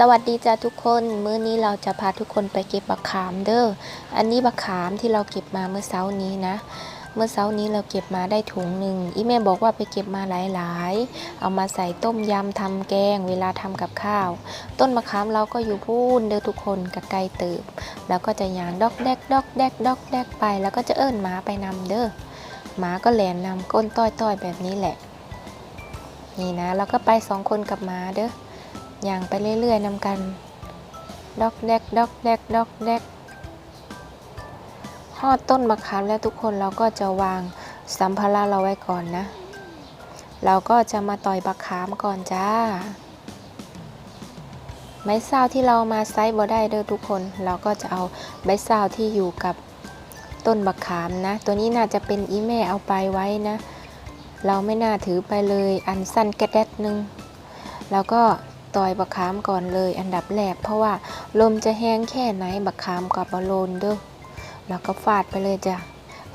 สวัสดีจ้าทุกคน มื้อนี้เราจะพาทุกคนไปเก็บบักขามเด้อ อันนี้บักขามที่เราเก็บมาเมื่อเช้านี้นะ เมื่อเช้านี้เราเก็บมาได้ถุงหนึ่งอีแม่บอกว่าไปเก็บมาหลายๆ เอามาใส่ต้มยำทำแกง เวลาทำกับข้าว ต้นมะขามเราก็อยู่พูนเด้อทุกคนกับไกลเติบแล้วก็จะยางดอกแดกดอกแดกดอกแดกไป แล้วก็จะเอิ้นหมาไปนำเด้อ หมาก็แหลนนำก้นต้อยๆแบบนี้แหละ นี่นะ แล้วก็ไปสองคนกับหมาเด้อ อย่างไปเรื่อยๆนำกันดอกแดกดอกแดกดอกแดกทอดต้นมะขามแล้วทุกคนเราก็จะวางสัมภาระเราไว้ก่อนนะ เราก็จะมาต่อยบักขามก่อนจ้า ไม้ซาวที่เรามาไซส์บ่ได้เด้อทุกคน เราก็จะเอาไม้ซาวที่อยู่กับต้นบักขามนะ ตัวนี้น่าจะเป็นอีแม่เอาไปไว้นะ เราไม่น่าถือไปเลยอันสั้นกระแดดนึง แล้วก็ ต่อยบักขามก่อนเลยอันดับแรกเพราะว่าลมจะแห้งแค่ไหนบักขามกับบอลนเด้อแล้วก็ฟาดไปเลยจ้ะ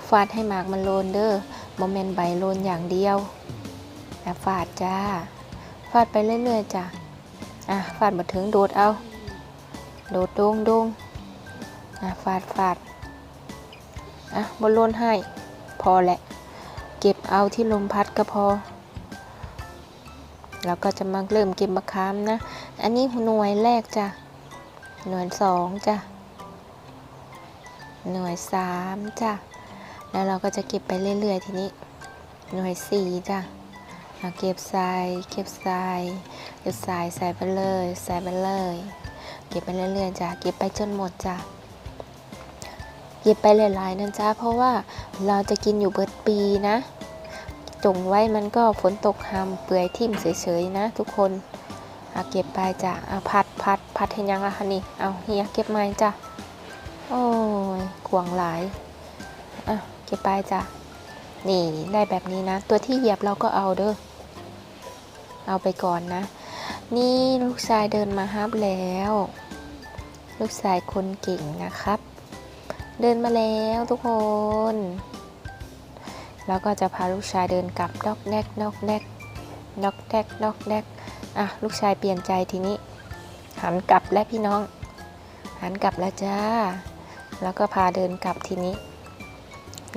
ฟาดให้หมากมันโลนเด้อโมเมนต์ใบโลนอย่างเดียวแล้วฟาดจ้า ฟาดไปเรื่อยๆจ้ะอะฟาดมาถึงโดดเอา โดดดงดงอะฟาดฟาดอะบอลโลนให้ พอแหละ เก็บเอาที่ลมพัดก็พอ เราก็จะมาเริ่มเก็บมะขามนะ อันนี้หน่วยแรกจ้ะ หน่วยสองจ้ะ หน่วยสามจ้ะ แล้วเราก็จะเก็บไปเรื่อยๆ ทีนี้ หน่วยสี่จ้ะเอาเก็บทราย เก็บทราย เก็บทรายใส่ไปเลย ใส่ไปเลย เก็บไปเรื่อยๆจ้ะ เก็บไปจนหมดจ้ะเก็บไปหลายๆนะจ้ะเพราะว่าเราจะกินอยู่เบิดปีนะ จุ่งไว้มันก็ฝนตกหำเปื่อยทิ่มเฉยๆนะทุกคนเอาเก็บไปจ้ะเอาพัดพัดพัดให้ยังอะคะนี่เอาเฮียเก็บไม้จ้ะโอ้ยขวางหลายอะเก็บไปจ้ะนี่ได้แบบนี้นะ ตัวที่เหยียบเราก็เอาเด้อเอาไปก่อนนะ นี่ลูกชายเดินมาฮับแล้ว ลูกชายคนเก่งนะครับ เดินมาแล้วทุกคน แล้วก็จะพาลูกชายเดินกลับดอกแดกดอกแดกดอกแดกดอกแดกอะลูกชายเปลี่ยนใจทีนี้ หันกลับแล้วพี่น้อง หันกลับแล้วจ้า แล้วก็พาเดินกลับทีนี้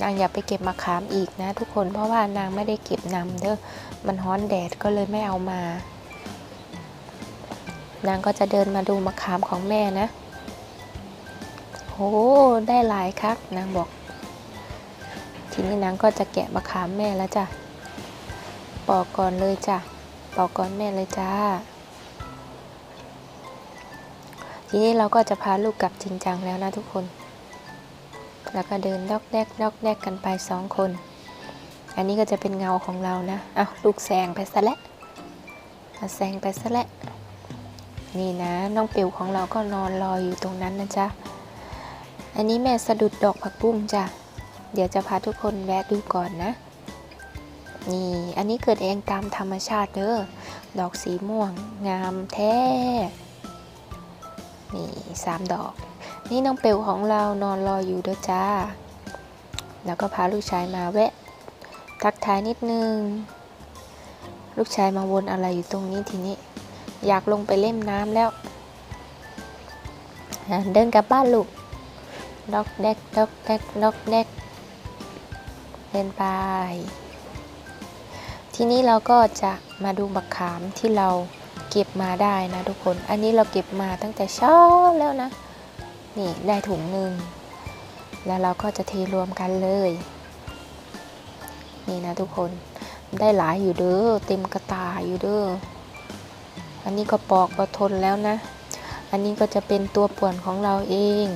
นางอย่าไปเก็บมะขามอีกนะ ทุกคนเพราะว่านางไม่ได้เก็บนำเด้อมันฮ้อนแดดก็เลยไม่เอามา นางก็จะเดินมาดูมะขามของแม่นะโอ้ได้หลายครับนางบอก ทีนี้นางก็จะแกะมะขามแม่แล้วจ้ะปอกก่อนเลยจ้ะปอกก่อนแม่เลยจ้า ทีนี้เราก็จะพาลูกกลับจริงจังแล้วนะทุกคน แล้วก็เดินดอกแดกดอกแดกกันไปสองคน อันนี้ก็จะเป็นเงาของเรานะเอา้าลูกแซงไปซะแล้วเอาแซงไปซะแล้วนี่นะน้องเปียวของเราก็นอนรออยู่ตรงนั้นนะจ๊ะ อันนี้แม่สะดุดดอกผักบุ้งจ้ะ เดี๋ยวจะพาทุกคนแวะดูก่อนนะ นี่อันนี้เกิดเองตามธรรมชาติเด้อ ดอกสีม่วง งามแท้ นี่สามดอก นี่น้องเปลวของเรานอนรออยู่เด้อจ้า แล้วก็พาลูกชายมาแวะ ทักทายนิดนึง ลูกชายมาวนอะไรอยู่ตรงนี้ทีนี้ อยากลงไปเล่นน้ำแล้ว เดินกลับบ้านลูกดอกแดกดอกแดกดอกแดก เดินไป ทีนี้เราก็จะมาดูบักขามที่เราเก็บมาได้นะทุกคน อันนี้เราเก็บมาตั้งแต่เช้าแล้วนะ นี่ได้ถุงหนึ่ง แล้วเราก็จะเทรวมกันเลย นี่นะทุกคน ได้หลายอยู่เด้อ เต็มกระตาอยู่เด้อ อันนี้ก็ปอกก็ทนแล้วนะ อันนี้ก็จะเป็นตัวป่วนของเราเอง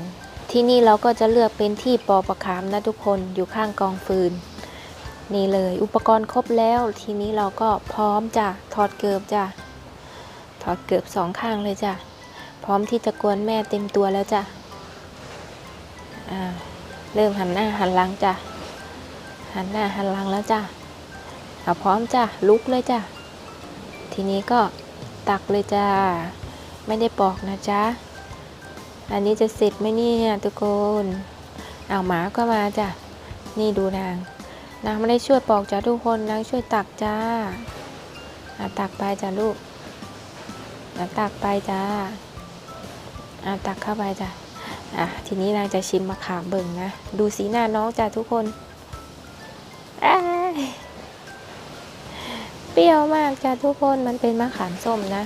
ที่นี่เราก็จะเลือกเป็นที่ปอประคามนะทุกคนอยู่ข้างกองฟืน นี่เลยอุปกรณ์ครบแล้ว ทีนี้เราก็พร้อมจ้ะถอดเกือบจ้ะถอดเกือบสองข้างเลยจ้ะพร้อมที่จะกวนแม่เต็มตัวแล้วจ้ะเริ่มหันหน้าหันหลังจ้ะหันหน้าหันหลังแล้วจ้ะเอาพร้อมจ้ะลุกเลยจ้ะทีนี้ก็ตักเลยจ้าไม่ได้ปอกนะจ๊ะ อันนี้จะเสร็จไหมเนี่ยทุกคนเอาหมาก็มาจ้ะ นี่ดูนาง นางไม่ได้ช่วยปอกจ้ะทุกคนนางช่วยตักจ้าอาตักไปจ้ะลูกอะตักไปจ้าอะตักเข้าไปจ้ะอะทีนี้นางจะชิมมะขามเบิ่งนะ ดูสีหน้าน้องจ้ะทุกคนเปรี้ยวมากจ้ะทุกคนมันเป็นมะขามส้มนะ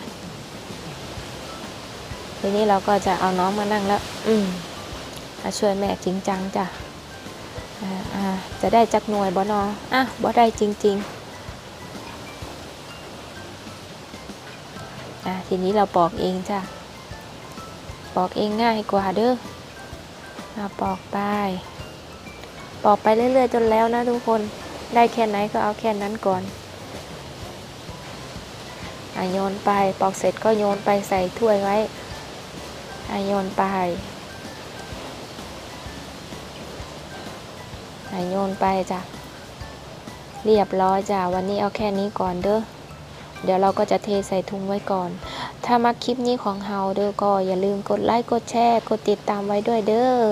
ทีนี้เราก็จะเอาน้องมานั่งแล้ว อืมมาช่วยแม่จริงจังจ้ะอ่าอ่าจะได้จักหน่วยบ่นออะบ่ได้จริง ๆ อะทีนี้เราปอกเองจ้ะ ปอกเองง่ายกว่าเด้อเอาปอกไป ปอกไปเรื่อยๆจนแล้วนะทุกคน ได้แค่ไหนก็เอาแค่นั้นก่อนอะโยนไป ปอกเสร็จก็โยนไปใส่ถ้วยไว้ อโยนไปอโยนไปจ้ะ เรียบร้อยจ้ะ วันนี้เอาแค่นี้ก่อนเด้อ เดี๋ยวเราก็จะเทใส่ถุงไว้ก่อน ถ้ามาคลิปนี้ของเฮาเด้อก็อย่าลืมกดไลค์ กดแชร์ กดติดตามไว้ด้วยเด้อ